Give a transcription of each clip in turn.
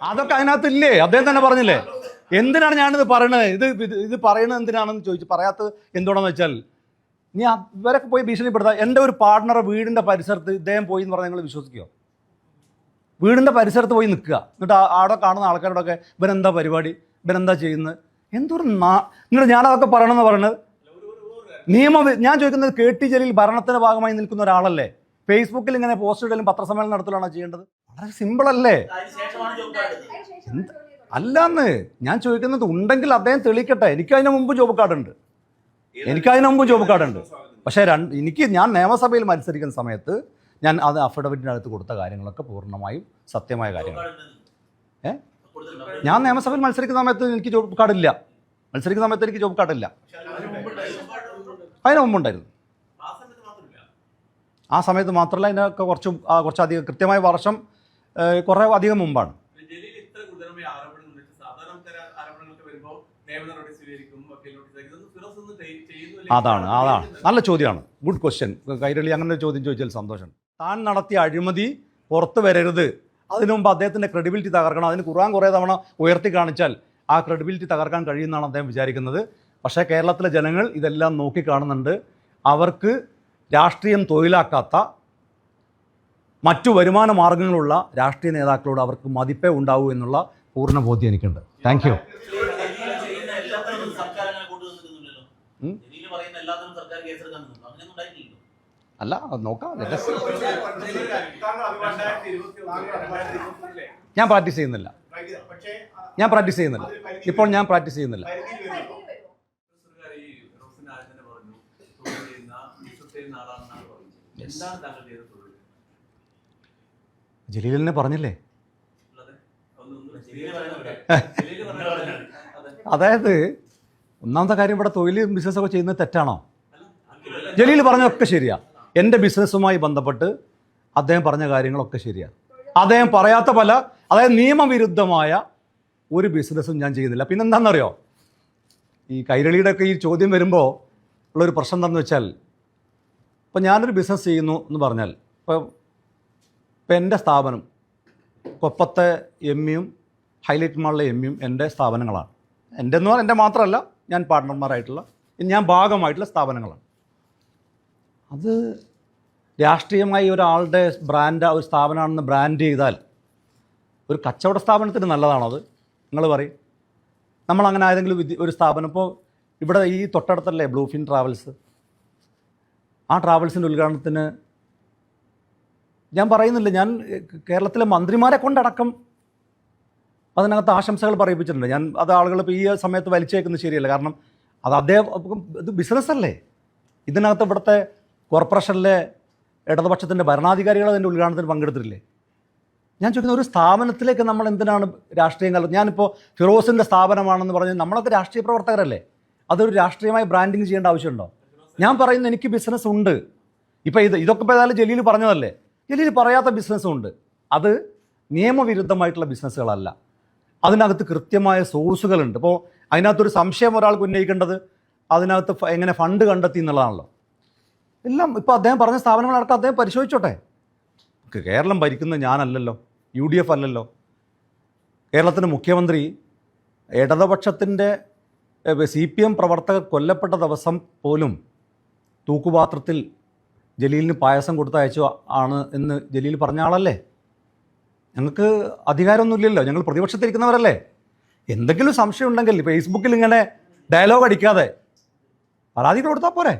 അതൊക്കെ അതിനകത്ത് ഇല്ലേ അദ്ദേഹം തന്നെ പറഞ്ഞില്ലേ? എന്തിനാണ് ഞാനിത് പറയണത്? ഇത് ഇത് പറയണത് എന്തിനാണെന്ന് ചോദിച്ചു പറയാത്തത് എന്തുകൊണ്ടെന്ന് വെച്ചാൽ നീ ഇവരൊക്കെ പോയി ഭീഷണിപ്പെടുത്താം എന്റെ ഒരു പാർട്ട്ണറെ വീടിന്റെ പരിസരത്ത് ഇദ്ദേഹം പോയി എന്ന് പറഞ്ഞാൽ നിങ്ങൾ വിശ്വസിക്കുമോ വീടിന്റെ പരിസരത്ത് പോയി നിൽക്കുക. എന്നിട്ട് അവിടെ കാണുന്ന ആൾക്കാരോടൊക്കെ ഇവനെന്താ പരിപാടി? ഇവനെന്താ ചെയ്യുന്നത്? എന്തൊരു നാ എന്നിട്ട് ഞാനതൊക്കെ പറയണമെന്ന് പറയണത്? നിയമ ഞാൻ ചോദിക്കുന്നത് കെ ടി ജലീൽ ഭരണത്തിന്റെ ഭാഗമായി നിൽക്കുന്ന ഒരാളല്ലേ? ഫേസ്ബുക്കിൽ ഇങ്ങനെ പോസ്റ്റ് ഇടലും പത്രസമ്മേളനം നടത്തലാണോ ചെയ്യേണ്ടത്? വളരെ സിമ്പിൾ അല്ലേ അല്ലാന്ന് ഞാൻ ചോദിക്കുന്നത് ഉണ്ടെങ്കിൽ അദ്ദേഹം തെളിയിക്കട്ടെ. എനിക്ക് അതിന് മുമ്പ് ജോബ് കാർഡ് ഉണ്ട്. എനിക്ക് അതിന് മുമ്പ് ജോബ് കാർഡ് ഉണ്ട്. പക്ഷേ രണ്ട് എനിക്ക് ഞാൻ നിയമസഭയിൽ മത്സരിക്കുന്ന സമയത്ത് ഞാൻ അത് അടുത്ത് കൊടുത്ത കാര്യങ്ങളൊക്കെ പൂർണമായും സത്യമായ കാര്യങ്ങൾ ഏ? ഞാൻ നിയമസഭയിൽ മത്സരിക്കുന്ന സമയത്ത് എനിക്ക് ജോബ് കാർഡ് ഇല്ല. മത്സരിക്കുന്ന സമയത്ത് എനിക്ക് ജോബ് കാർഡ് ഇല്ല. അതിന് മുമ്പുണ്ടായിരുന്നു. ആ സമയത്ത് മാത്രമല്ല. അതിനൊക്കെ കുറച്ചും കുറച്ചധികം കൃത്യമായ വർഷം കുറേ അധികം മുമ്പാണ്. അതാണ് അതാണ്. നല്ല ചോദ്യമാണ്. ഗുഡ് ക്വസ്റ്റ്യൻ കൈരളി അങ്ങനെ ഒരു ചോദ്യം ചോദിച്ചാൽ സന്തോഷം. താൻ നടത്തിയ അഴിമതി പുറത്തു വരരുത്. അതിനു മുമ്പ് അദ്ദേഹത്തിന്റെ ക്രെഡിബിലിറ്റി തകർക്കണം. അതിന് ഖുർആൻ കുറേ തവണ ഉയർത്തി കാണിച്ചാൽ ആ ക്രെഡിബിലിറ്റി തകർക്കാൻ കഴിയുമെന്നാണ് അദ്ദേഹം വിചാരിക്കുന്നത്. പക്ഷേ കേരളത്തിലെ ജനങ്ങൾ ഇതെല്ലാം നോക്കിക്കാണുന്നുണ്ട്. അവർക്ക് രാഷ്ട്രീയം തൊഴിലാക്കാത്ത മറ്റു വരുമാന മാർഗങ്ങളുള്ള രാഷ്ട്രീയ നേതാക്കളോട് അവർക്ക് മതിപ്പേ ഉണ്ടാവൂ എന്നുള്ള പൂർണ ബോധ്യം എനിക്കുണ്ട്. താങ്ക് യു അല്ല നോക്കാം. ഞാൻ പ്രാക്ടീസ് ചെയ്യുന്നില്ല. ഞാൻ പ്രാക്ടീസ് ചെയ്യുന്നില്ല. ഇപ്പോൾ ഞാൻ പ്രാക്ടീസ് ചെയ്യുന്നില്ല. എന്താണ് ഈ ഫിറോസിന്റെ ആദ്യം തന്നെ പറഞ്ഞു തൊഴിൽ ചെയ്യുന്ന ബിസിനസ് ചെയ്യുന്ന ആളാണെന്നാണ് പറഞ്ഞത് എന്താണ് താങ്കൾ ചെയ്ത പറഞ്ഞില്ലേ? ജലീൽ പറഞ്ഞതാണ് അതെ അതായത് ഒന്നാമത്തെ കാര്യം ഇവിടെ തൊഴിൽ ബിസിനസ്സൊക്കെ ചെയ്യുന്നത് തെറ്റാണോ? ജലീൽ പറഞ്ഞതൊക്കെ ശരിയാ. എന്റെ ബിസിനസ്സുമായി ബന്ധപ്പെട്ട് അദ്ദേഹം പറഞ്ഞ കാര്യങ്ങളൊക്കെ ശരിയാ. അദ്ദേഹം പറയാത്ത പല അതായത് നിയമവിരുദ്ധമായ ഒരു ബിസിനസ്സും ഞാൻ ചെയ്യുന്നില്ല. പിന്നെ എന്താണെന്നറിയോ ഈ കൈരളിയുടെ ഒക്കെ ഈ ചോദ്യം വരുമ്പോൾ ഉള്ളൊരു പ്രശ്നം എന്താണെന്ന് വെച്ചാൽ ഇപ്പം ഞാനൊരു ബിസിനസ് ചെയ്യുന്നു എന്ന് പറഞ്ഞാൽ ഇപ്പം ഇപ്പം എന്റെ സ്ഥാപനം കൊപ്പത്തെ എം യും ഹൈലൈറ്റ് മാളിലെ എം യും എന്റെ സ്ഥാപനങ്ങളാണ്. എന്റെ എന്ന് പറഞ്ഞാൽ എന്റെ മാത്രമല്ല ഞാൻ പാർട്ട്ണർമാരായിട്ടുള്ള ഞാൻ ഭാഗമായിട്ടുള്ള സ്ഥാപനങ്ങളാണ്. അത് രാഷ്ട്രീയമായി ഒരാളുടെ ബ്രാൻഡ് ഒരു സ്ഥാപനമാണെന്ന് ബ്രാൻഡ് ചെയ്താൽ ഒരു കച്ചവട സ്ഥാപനത്തിന് നല്ലതാണോ അത്? നിങ്ങൾ പറയും. ഏതെങ്കിലും വിദ്യ ഒരു സ്ഥാപനം ഇപ്പോൾ ഇവിടെ ഈ തൊട്ടടുത്തല്ലേ ബ്ലൂഫിൻ ട്രാവൽസ്? ആ ട്രാവൽസിന്റെ ഉദ്ഘാടനത്തിന് ഞാൻ പറയുന്നില്ല ഞാൻ കേരളത്തിലെ മന്ത്രിമാരെ കൊണ്ടടക്കം അതിനകത്ത് ആശംസകൾ പറയിപ്പിച്ചിട്ടുണ്ട്. ഞാൻ അത് ആളുകൾ ഇപ്പോൾ ഈ സമയത്ത് വലിച്ചേക്കുന്നത് ശരിയല്ല. കാരണം അത് അദ്ദേഹം ഇത് ബിസിനസ്സല്ലേ ഇതിനകത്ത് ഇവിടുത്തെ കോർപ്പറേഷനിലെ ഇടതുപക്ഷത്തിന്റെ ഭരണാധികാരികൾ അതിന്റെ ഉദ്ഘാടനത്തിന് പങ്കെടുത്തിട്ടില്ലേ? ഞാൻ ചോദിക്കുന്ന ഒരു സ്ഥാപനത്തിലേക്ക് നമ്മൾ എന്തിനാണ് രാഷ്ട്രീയം കലർത്തുന്നത്? ഞാനിപ്പോൾ ഫിറോസിന്റെ സ്ഥാപനമാണെന്ന് പറഞ്ഞ് നമ്മളൊക്കെ രാഷ്ട്രീയ പ്രവർത്തകരല്ലേ? അതൊരു രാഷ്ട്രീയമായി ബ്രാൻഡിങ് ചെയ്യേണ്ട ആവശ്യമുണ്ടോ? ഞാൻ പറയുന്നു എനിക്ക് ബിസിനസ് ഉണ്ട്. ഇപ്പോൾ ഇത് ഇതൊക്കെ ഇപ്പോൾ ഏതായാലും ജലീൽ പറഞ്ഞതല്ലേ? ജലീൽ പറയാത്ത ബിസിനസ്സും ഉണ്ട് അത് നിയമവിരുദ്ധമായിട്ടുള്ള ബിസിനസ്സുകളല്ല. അതിനകത്ത് കൃത്യമായ സോഴ്സുകളുണ്ട്. ഇപ്പോൾ അതിനകത്തൊരു സംശയം ഒരാൾക്ക് ഉന്നയിക്കേണ്ടത് അതിനകത്ത് എങ്ങനെ ഫണ്ട് കണ്ടെത്തി എന്നുള്ളതാണല്ലോ. എല്ലാം ഇപ്പോൾ അദ്ദേഹം പറഞ്ഞ സ്ഥാപനങ്ങളടക്കം അദ്ദേഹം പരിശോധിച്ചോട്ടെ. കേരളം ഭരിക്കുന്ന ഞാനല്ലല്ലോ. യു ഡി എഫ് അല്ലല്ലോ. കേരളത്തിന്റെ മുഖ്യമന്ത്രി ഇടതുപക്ഷത്തിന്റെ സി പി എം പ്രവർത്തകർ കൊല്ലപ്പെട്ട ദിവസം പോലും തൂക്കുപാത്രത്തിൽ ജലീലിന് പായസം കൊടുത്തയച്ചു ആണ് എന്ന് ജലീൽ പറഞ്ഞ ആളല്ലേ? ഞങ്ങൾക്ക് അധികാരമൊന്നുമില്ലല്ലോ. ഞങ്ങൾ പ്രതിപക്ഷത്തിരിക്കുന്നവരല്ലേ? എന്തെങ്കിലും സംശയം ഉണ്ടെങ്കിൽ ഫേസ്ബുക്കിൽ ഇങ്ങനെ ഡയലോഗ് അടിക്കാതെ പരാതികൾ കൊടുത്താൽ പോരെ?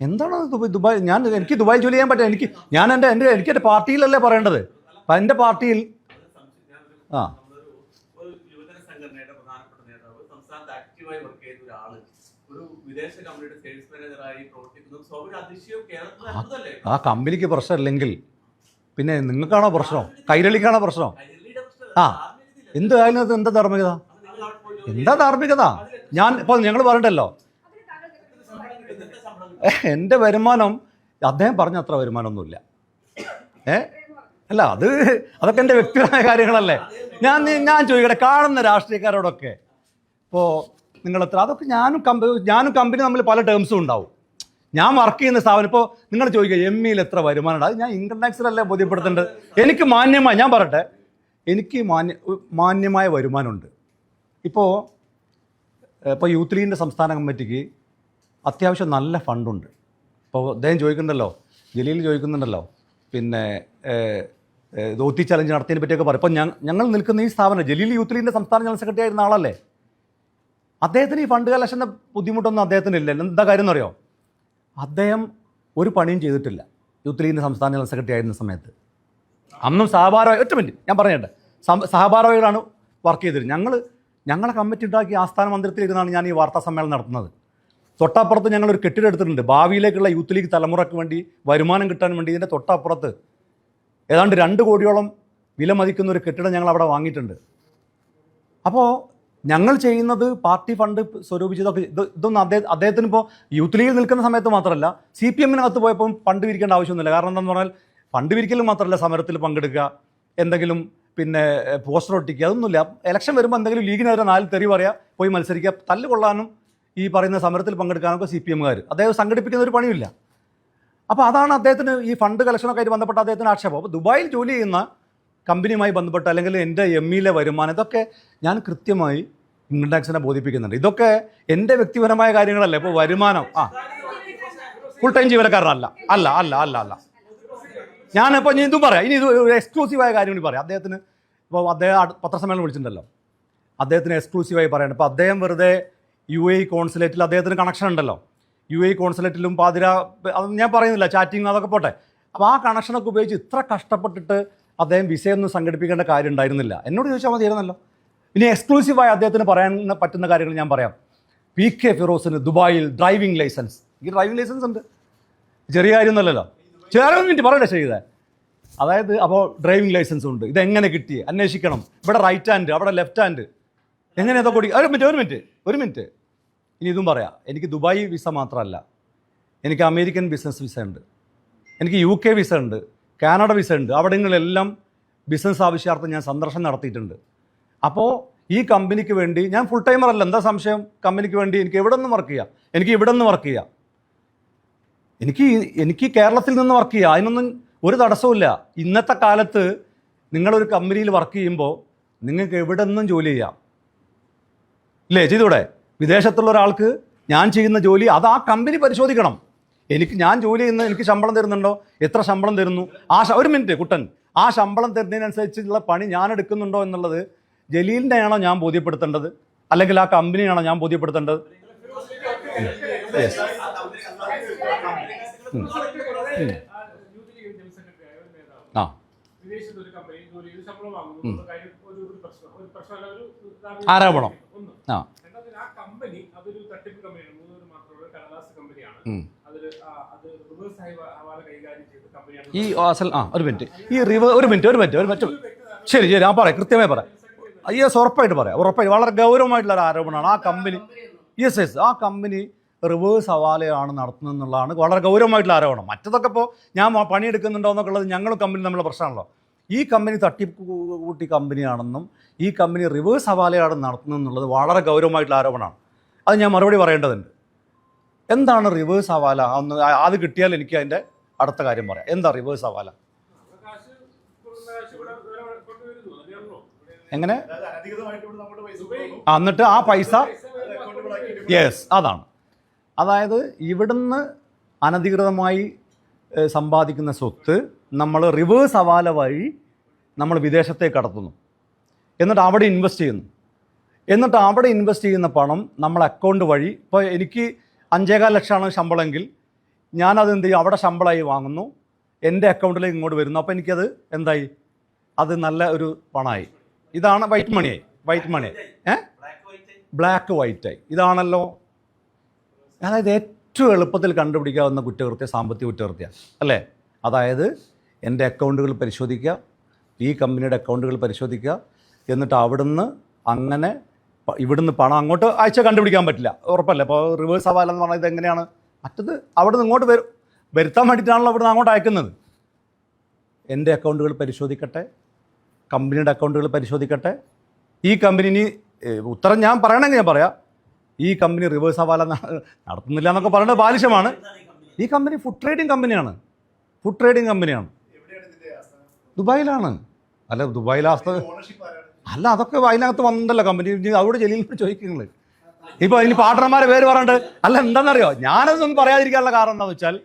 എന്താണ് ദുബായ്? ദുബായ് ഞാൻ എനിക്ക് ദുബായ് ജോലി ചെയ്യാൻ പറ്റില്ല. എനിക്ക് ഞാൻ എന്റെ എന്റെ എനിക്ക് എന്റെ പാർട്ടിയിലല്ലേ പറയേണ്ടത്. അപ്പം എന്റെ പാർട്ടിയിൽ ആ. നമ്മളൊരു ഒരു യുവജന സംഘടനയുടെ പ്രധാനപ്പെട്ട നേതാവ് സംസ്ഥാനത്ത് ആക്റ്റീവായി വർക്ക് ചെയ്ത ഒരാൾ ഒരു വിദേശ കമ്പനിയുടെ സെയിൽസ് മാനേജറായി പ്രവർത്തിക്കുന്നത് സ്വാഭാവിക അതിശയം കേരളത്തിൽ അത്ഭുതമല്ലേ ആ കമ്പനിക്ക് പ്രശ്നമില്ലെങ്കിൽ പിന്നെ നിങ്ങൾക്കാണോ പ്രശ്നം? കൈരളിക്കാണോ പ്രശ്നം? ആ. എന്തായാലും എന്ത് അതിനകത്ത് എന്താ ധാർമ്മികത? എന്താ ധാർമ്മികത? ഞാൻ ഇപ്പോൾ ഞങ്ങൾ പറഞ്ഞിട്ടല്ലോ. എന്റെ വരുമാനം അദ്ദേഹം പറഞ്ഞ അത്ര വരുമാനമൊന്നുമില്ല. ഏ? അല്ല അത് അതൊക്കെ എന്റെ വ്യക്തിപരമായ കാര്യങ്ങളല്ലേ. ഞാൻ ഞാൻ ചോദിക്കട്ടെ കാണുന്ന രാഷ്ട്രീയക്കാരോടൊക്കെ. ഇപ്പോൾ നിങ്ങൾ എത്ര അതൊക്കെ ഞാനും കമ്പനി ഞാനും കമ്പനി തമ്മിൽ പല ടേംസും ഉണ്ടാവും. ഞാൻ വർക്ക് ചെയ്യുന്ന സ്ഥാപനം ഇപ്പോൾ നിങ്ങൾ ചോദിക്കുക എം ഇയിൽ എത്ര വരുമാനമുണ്ട് അത് ഞാൻ ഇൻകം ടാക്സിലല്ലേ ബോധ്യപ്പെടുത്തേണ്ടത് എനിക്ക് മാന്യമായി ഞാൻ പറയട്ടെ. എനിക്ക് മാന്യ മാന്യമായ വരുമാനമുണ്ട്. ഇപ്പോൾ ഇപ്പോൾ യൂത്ത് ലീഗിന്റെ സംസ്ഥാന കമ്മിറ്റിക്ക് അത്യാവശ്യം നല്ല ഫണ്ടുണ്ട്. ഇപ്പോൾ അദ്ദേഹം ചോദിക്കുന്നുണ്ടല്ലോ ജലീൽ ചോദിക്കുന്നുണ്ടല്ലോ പിന്നെ ദോത്തി ചലഞ്ച് നടത്തിയതിനെ പറ്റിയൊക്കെ പറയും. ഇപ്പോൾ ഞങ്ങൾ നിൽക്കുന്ന ഈ സ്ഥാപനം ജലീൽ യൂത്ത് ലീഗിന്റെ സംസ്ഥാന ജനറൽ സെക്രട്ടറി ആയിരുന്ന ആളല്ലേ? അദ്ദേഹത്തിന് ഈ ഫണ്ട് കലക്ഷൻ ബുദ്ധിമുട്ടൊന്നും അദ്ദേഹത്തിന് ഇല്ല എന്താ കാര്യം എന്നറിയോ അദ്ദേഹം ഒരു പണിയും ചെയ്തിട്ടില്ല. യൂത്ത് ലീഗിന്റെ സംസ്ഥാന ജനറൽ സെക്രട്ടറി ആയിരുന്ന സമയത്ത്. അന്നും സഹഭാരമായി ഒറ്റ മിനിറ്റ് ഞാൻ പറഞ്ഞേട്ടെ. സഹഭാരവാഹികളാണ് വർക്ക് ചെയ്തിരുന്നത്. ഞങ്ങൾ ഞങ്ങളെ കമ്മിറ്റി ഉണ്ടാക്കി ആസ്ഥാന മന്ദിരത്തിലിരുന്നാണ് ഞാൻ ഈ വാർത്താ സമ്മേളനം നടത്തുന്നത്. തൊട്ടപ്പുറത്ത് ഞങ്ങളൊരു കെട്ടിടം എടുത്തിട്ടുണ്ട്. ഭാവിയിലേക്കുള്ള യൂത്ത് ലീഗ് തലമുറയ്ക്ക് വേണ്ടി വരുമാനം കിട്ടാൻ വേണ്ടി ഇതിന്റെ തൊട്ടപ്പുറത്ത് ഏതാണ്ട് രണ്ട് കോടിയോളം വില മതിക്കുന്ന ഒരു കെട്ടിടം ഞങ്ങൾ അവിടെ വാങ്ങിയിട്ടുണ്ട്. അപ്പോൾ ഞങ്ങൾ ചെയ്യുന്നത് പാർട്ടി ഫണ്ട് സ്വരൂപിച്ചതൊക്കെ ഇത് ഇതൊന്നും അദ്ദേഹം അദ്ദേഹത്തിന് ഇപ്പോൾ യൂത്ത് ലീഗിൽ നിൽക്കുന്ന സമയത്ത് മാത്രമല്ല സി പി എമ്മിനകത്ത് പോയപ്പോൾ ഫണ്ട് വിരിക്കേണ്ട ആവശ്യമൊന്നുമില്ല. കാരണം എന്താണെന്ന് പറഞ്ഞാൽ ഫണ്ട് വിരിക്കൽ മാത്രമല്ല സമരത്തിൽ പങ്കെടുക്കുക എന്തെങ്കിലും പിന്നെ പോസ്റ്റർ ഒട്ടിക്കുക അതൊന്നുമില്ല. ഇലക്ഷൻ വരുമ്പോൾ എന്തെങ്കിലും ലീഗിനെതിരെ നാല് തെറി പറയുക പോയി മത്സരിക്കുക തല്ല് കൊള്ളാനും ഈ പറയുന്ന സമരത്തിൽ പങ്കെടുക്കാനൊക്കെ സി പി എമ്മുകാർ അദ്ദേഹം സംഘടിപ്പിക്കുന്ന ഒരു പണിയില്ല അപ്പോൾ അതാണ് അദ്ദേഹത്തിന് ഈ ഫണ്ട് കളക്ഷനൊക്കെ ആയിട്ട് ബന്ധപ്പെട്ട അദ്ദേഹത്തിന് ആക്ഷേപം. അപ്പോൾ ദുബായിൽ ജോലി ചെയ്യുന്ന കമ്പനിയുമായി ബന്ധപ്പെട്ട് അല്ലെങ്കിൽ എന്റെ എം ഇയിലെ വരുമാനം ഇതൊക്കെ ഞാൻ കൃത്യമായി ഇൻകം ടാക്സിനെ ബോധിപ്പിക്കുന്നുണ്ട്. ഇതൊക്കെ എന്റെ വ്യക്തിപരമായ കാര്യങ്ങളല്ലേ. ഇപ്പോൾ വരുമാനം. ആ. ഫുൾ ടൈം ജീവനക്കാരനല്ല. അല്ല അല്ല അല്ല അല്ല. ഞാനിപ്പോൾ ഇനി ഇതും പറയാം. ഇനി ഇത് ഒരു എക്സ്ക്ലൂസീവായ കാര്യം കൂടി പറയാം. അദ്ദേഹത്തിന് ഇപ്പോൾ അദ്ദേഹം പത്രസമ്മേളനം വിളിച്ചിട്ടുണ്ടല്ലോ. അദ്ദേഹത്തിന് എക്സ്ക്ലൂസീവായി പറയണം. ഇപ്പോൾ അദ്ദേഹം വെറുതെ യു എ കോൺസുലേറ്റിൽ അദ്ദേഹത്തിന് കണക്ഷൻ ഉണ്ടല്ലോ. യു എ കോൺസുലേറ്റിലും പാതിര അതൊന്നും ഞാൻ പറയുന്നില്ല. ചാറ്റിങ് അതൊക്കെ പോട്ടെ. അപ്പോൾ ആ കണക്ഷനൊക്കെ ഉപയോഗിച്ച് ഇത്ര കഷ്ടപ്പെട്ടിട്ട് അദ്ദേഹം വിസയൊന്നും സംഘടിപ്പിക്കേണ്ട കാര്യം ഉണ്ടായിരുന്നില്ല. എന്നോട് ചോദിച്ചാൽ മതിയായിരുന്നല്ലോ. ഇനി എക്സ്ക്ലൂസീവായി അദ്ദേഹത്തിന് പറയാൻ പറ്റുന്ന കാര്യങ്ങൾ ഞാൻ പറയാം. പി കെ ഫിറോസിന് ദുബായിൽ ഡ്രൈവിംഗ് ലൈസൻസ് ഈ ഡ്രൈവിംഗ് ലൈസൻസ് ഉണ്ട്. ചെറിയ കാര്യമൊന്നുമല്ലല്ലോ ചെറിയ മിനിറ്റ് പറയട്ടെ ചെയ്തേ അതായത് അപ്പോൾ ഡ്രൈവിംഗ് ലൈസൻസ് ഉണ്ട്. ഇതെങ്ങനെ കിട്ടി അന്വേഷിക്കണം. ഇവിടെ റൈറ്റ് ഹാൻഡ് അവിടെ ലെഫ്റ്റ് ഹാൻഡ് എങ്ങനെ ഇതൊക്കെ കൂടി ഒരു മിനിറ്റ് ഒരു മിനിറ്റ് ഒരു മിനിറ്റ് ഇനി ഇതും പറയാം. എനിക്ക് ദുബായ് വിസ മാത്രമല്ല. എനിക്ക് അമേരിക്കൻ ബിസിനസ് വിസ ഉണ്ട്. എനിക്ക് യു കെ വിസ ഉണ്ട്. കാനഡ വിസ ഉണ്ട്. അവിടങ്ങളിലെല്ലാം ബിസിനസ് ആവശ്യാർത്ഥം ഞാൻ സന്ദർശനം നടത്തിയിട്ടുണ്ട്. അപ്പോൾ ഈ കമ്പനിക്ക് വേണ്ടി ഞാൻ ഫുൾ ടൈമർ അല്ല എന്താ സംശയം? കമ്പനിക്ക് വേണ്ടി എനിക്ക് എവിടെ നിന്ന് വർക്ക് ചെയ്യാം? എനിക്ക് ഇവിടെ നിന്ന് വർക്ക് ചെയ്യാം. എനിക്ക് എനിക്ക് കേരളത്തിൽ നിന്ന് വർക്ക് ചെയ്യാം. അതിനൊന്നും ഒരു തടസ്സവുമില്ല ഇന്നത്തെ കാലത്ത് നിങ്ങളൊരു കമ്പനിയിൽ വർക്ക് ചെയ്യുമ്പോൾ നിങ്ങൾക്ക് എവിടെ നിന്നും ജോലി ചെയ്യാം. ഇല്ലേ ചെയ്തൂടെ? വിദേശത്തുള്ള ഒരാൾക്ക് ഞാൻ ചെയ്യുന്ന ജോലി അത് ആ കമ്പനി പരിശോധിക്കണം. എനിക്ക് ഞാൻ ജോലി ചെയ്യുന്ന എനിക്ക് ശമ്പളം തരുന്നുണ്ടോ? എത്ര ശമ്പളം തരുന്നു? ആ ഒരു മിനിറ്റ് കുട്ടൻ. ആ ശമ്പളം തരുന്നതിനനുസരിച്ചുള്ള പണി ഞാൻ എടുക്കുന്നുണ്ടോ എന്നുള്ളത് ജലീലിന്റെയാണോ ഞാൻ ബോധ്യപ്പെടുത്തേണ്ടത്? അല്ലെങ്കിൽ ആ കമ്പനിയാണോ ഞാൻ ബോധ്യപ്പെടുത്തേണ്ടത്. ആ. ആരോപണം. ആ. കമ്പനി അതൊരു തട്ടിപ്പ് കമ്പനിയാണ് മാത്രമുള്ള കടലാസ് കമ്പനിയാണ് ഈ അസൽ ആ ഒരു മിനിറ്റ്. ഈ റിവേഴ്സ് ഒരു മിനിറ്റ് ഒരു മിനിറ്റ് ഒരു മിനിറ്റ്. ശരി ശരി ആ പറയാം. കൃത്യമായി പറയാം. യെസ് ഉറപ്പായിട്ട് പറയാം. ഉറപ്പായിട്ട്. വളരെ ഗൗരവമായിട്ടുള്ള ഒരു ആരോപണമാണ്. ആ കമ്പനി യെസ് യെസ് ആ കമ്പനി റിവേഴ്സ് ഹവാലയാണ് നടത്തുന്നത് എന്നുള്ളതാണ് വളരെ ഗൗരവമായിട്ടുള്ള ആരോപണം. മറ്റതൊക്കെ ഇപ്പോൾ ഞാൻ പണിയെടുക്കുന്നുണ്ടോ എന്നൊക്കെയുള്ളത് ഞങ്ങളും കമ്പനി നമ്മളെ പ്രശ്നമാണല്ലോ. ഈ കമ്പനി തട്ടിക്കൂട്ടി കമ്പനിയാണെന്നും ഈ കമ്പനി റിവേഴ്സ് ഹവാലയാണ് നടത്തുന്നത് എന്നുള്ളത് വളരെ ഗൗരവമായിട്ടുള്ള ആരോപണമാണ്. അത് ഞാൻ മറുപടി പറയേണ്ടതുണ്ട്. എന്താണ് റിവേഴ്സ് ഹവാല? ഒന്ന് അത് കിട്ടിയാൽ എനിക്ക് അതിന്റെ അടുത്ത കാര്യം പറയാം. എന്താ റിവേഴ്സ് ഹവാല കാശ് കൊടുക്കുന്ന കാശ് ഇവിടെ വേറെ കൊണ്ടുവരുന്നു അറിയാമല്ലോ എങ്ങനെ അതായത് അനധികൃതമായിട്ട് ഇവിടെ നമ്മുടെ പൈസ ദുബായ് കൊണ്ടുവന്നു. ആ, എന്നിട്ട് ആ പൈസ. യെസ് അതാണ്. അതായത് ഇവിടുന്ന് അനധികൃതമായി സമ്പാദിക്കുന്ന സ്വത്ത് നമ്മൾ റിവേഴ്സ് ഹവാല വഴി നമ്മൾ വിദേശത്തേക്ക് കടത്തുന്നു. എന്നിട്ട് അവിടെ ഇൻവെസ്റ്റ് ചെയ്യുന്നു. എന്നിട്ട് അവിടെ ഇൻവെസ്റ്റ് ചെയ്യുന്ന പണം നമ്മൾ അക്കൗണ്ട് വഴി ഇപ്പോൾ എനിക്ക് അഞ്ചേകാൽ ലക്ഷമാണ് ശമ്പളമെങ്കിൽ ഞാനത് എന്ത് ചെയ്യും? അവിടെ ശമ്പളമായി വാങ്ങുന്നു. എന്റെ അക്കൗണ്ടിലേക്ക് ഇങ്ങോട്ട് വരുന്നു. അപ്പോൾ എനിക്കത് എന്തായി? അത് നല്ല ഒരു പണമായി ഇതാണ് വൈറ്റ് മണിയായി വൈറ്റ് മണി ഏ? ബ്ലാക്ക് വൈറ്റ് ആയി ഇതാണല്ലോ. അതായത് ഏറ്റവും എളുപ്പത്തിൽ കണ്ടുപിടിക്കാവുന്ന കുറ്റകൃത്യ സാമ്പത്തിക കുറ്റകൃത്യം. അല്ലേ? അതായത് എന്റെ അക്കൗണ്ടുകൾ പരിശോധിക്കുക ഈ കമ്പനിയുടെ അക്കൗണ്ടുകൾ പരിശോധിക്കുക എന്നിട്ട് അവിടുന്ന് അങ്ങനെ ഇവിടുന്ന് പണം അങ്ങോട്ട് അയച്ച കണ്ടുപിടിക്കാൻ പറ്റില്ല. ഉറപ്പല്ലേ? അപ്പോൾ റിവേഴ്സ് ഹവാല എന്ന് പറഞ്ഞാൽ ഇതെങ്ങനെയാണ്? മറ്റത് അവിടുന്ന് ഇങ്ങോട്ട് വരും വരുത്താൻ വേണ്ടിയിട്ടാണല്ലോ അവിടുന്ന് അങ്ങോട്ട് അയക്കുന്നത്. എന്റെ അക്കൗണ്ടുകൾ പരിശോധിക്കട്ടെ കമ്പനിയുടെ അക്കൗണ്ടുകൾ പരിശോധിക്കട്ടെ. ഈ കമ്പനി ഇനി ഉത്തരം ഞാൻ പറയണമെങ്കിൽ ഞാൻ പറയാം. ഈ കമ്പനി റിവേഴ്സ് ഹവാല നടത്തുന്നില്ല എന്നൊക്കെ പറയുന്നത് ബാലിശമാണ്. ഈ കമ്പനി ഫുഡ് ട്രേഡിംഗ് കമ്പനിയാണ്. ഫുഡ് ട്രേഡിംഗ് കമ്പനിയാണ്. ദുബായിലാണ്. അല്ല ദുബായിലെ ആസ്ഥ അല്ല അതൊക്കെ അതിനകത്ത് വന്നിട്ടല്ലോ കമ്പനി. അവിടെ ജലീലിനോട് ചോദിക്കുന്നത് ഇപ്പോൾ ഇനി പാർട്ട്ണർമാരെ പേര് പറഞ്ഞിട്ട് അല്ല എന്താണെന്നറിയോ? ഞാനതൊന്നും പറയാതിരിക്കാനുള്ള കാരണം എന്താണെന്ന് വെച്ചാൽ